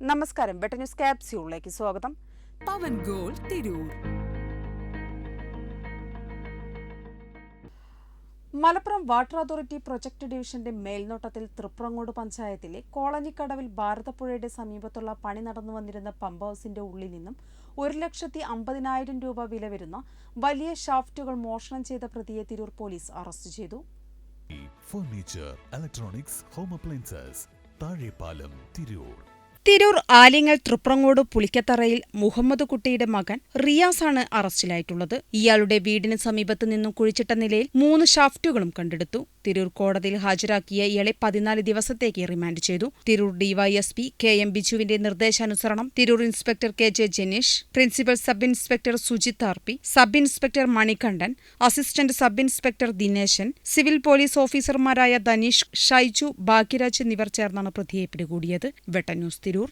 നമസ്കാരം. വെട്ട ന്യൂസ് ക്യാപ്സ്യൂളിലേക്ക് സ്വാഗതം. Pavan gold Tirur. Malappuram water authority project ഡിവിഷന്റെ മേൽനോട്ടത്തിൽ തൃപ്രങ്ങോട് പഞ്ചായത്തിലെ കോളനിക്കടവിൽ ഭാരതപ്പുഴയുടെ സമീപത്തുള്ള പണി നടന്നു വന്നിരുന്ന പമ്പ് ഹൗസിന്റെ ഉള്ളിൽ നിന്നും ഒരു ലക്ഷത്തി അമ്പതിനായിരം രൂപ വില വരുന്ന വലിയ ഷാഫ്റ്റുകൾ മോഷണം ചെയ്ത പ്രതിയെ തിരൂർ പോലീസ് അറസ്റ്റ് ചെയ്തു. Furniture electronics home appliances Thazhepalam Tirur. Tirur Alingal Thriprangode Pulikkatharayil Muhammad കുട്ടിയുടെ മകൻ റിയാസാണ് അറസ്റ്റിലായിട്ടുള്ളത്. ഇയാളുടെ വീടിന് സമീപത്ത് നിന്നും കുഴിച്ചിട്ട നിലയിൽ മൂന്ന് ഷാഫ്റ്റുകളും കണ്ടെടുത്തു. തിരൂർ കോടതിയിൽ ഹാജരാക്കിയ ഇയാളെ പതിനാല് ദിവസത്തേക്ക് റിമാൻഡ് ചെയ്തു. തിരൂർ ഡിവൈഎസ്പി കെ എം ബിജുവിന്റെ നിർദ്ദേശാനുസരണം Tirur inspector K J Janeesh principal sub inspector Sujith R P sub inspector Manikandan assistant sub inspector Dineshan civil police ഓഫീസർമാരായ ധനീഷ് ഷൈജു ഭാഗ്യരാജ് എന്നിവർ ചേർന്നാണ് പ്രതിയെ പിടികൂടിയത്. വെട്ട ന്യൂസ് തിരൂർ. الجرور